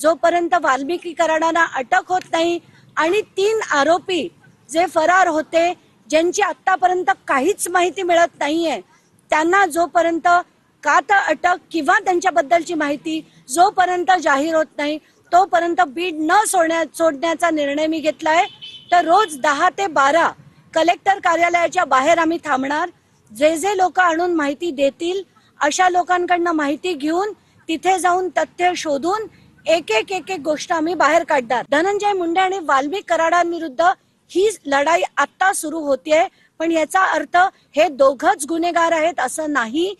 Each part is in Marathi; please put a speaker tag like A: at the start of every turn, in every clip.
A: जोपर्यंत वाल्मिकी कराडांना अटक होत नाही आणि तीन आरोपी जे फरार होते ज्यांची आतापर्यंत काहीच माहिती मिळत नाहीये त्यांना जोपर्यंत का तर अटक किंवा त्यांच्याबद्दलची माहिती जोपर्यंत जाहीर होत नाही तोपर्यंत बीड न सोडण्या सोडण्याचा निर्णय मी घेतलाय. तर रोज दहा ते बारा कलेक्टर कार्यालयाच्या बाहेर आम्ही थांबणार. जे जे लोक आणून माहिती देतील अशा लोकांकडनं माहिती घेऊन तिथे जाऊन तथ्य शोधून एक एक एक एक गोष्ट आम्ही बाहेर काढणार धनंजय मुंडे आणि वाल्मिक कराडांविरुद्ध ही लढाई आता सुरू होतीये. पण याचा अर्थ हे दोघच गुन्हेगार आहेत असं नाही.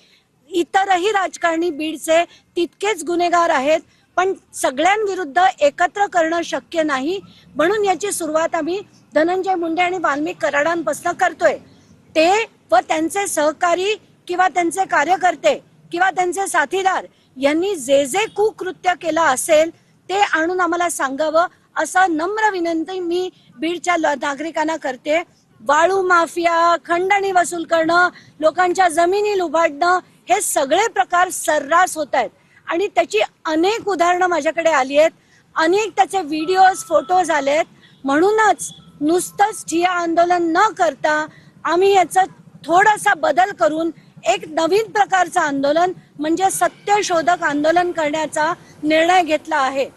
A: इतरही राजकारणी बीडचे तितकेच गुन्हेगार आहेत. पण सगळ्यांविरुद्ध एकत्र करणं शक्य नाही. म्हणून याची सुरुवात आम्ही धनंजय मुंडे आणि वाल्मिक कराडांपासून करतोय. ते व त्यांचे सहकारी किंवा त्यांचे कार्यकर्ते किंवा त्यांचे साथीदार यांनी जे जे कुकृत्य केलं असेल ते आणून आम्हाला सांगावं असं नम्र विनंती मी बीडच्या ल- नागरिकांना करते. वाळू माफिया खंडणी वसूल करणं लोकांच्या जमिनी लुबाडणं हे सगळे प्रकार सर्रास होत आहेत आणि त्याची अनेक उदाहरणं माझ्याकडे आली आहेत. अनेक त्याचे व्हिडिओज फोटोज आले आहेत म्हणूनच नुसतंच ठिया आंदोलन न करता आम्ही याचा थोडासा बदल करून एक नवीन प्रकारचं आंदोलन म्हणजे सत्यशोधक आंदोलन करण्याचा निर्णय घेतला आहे.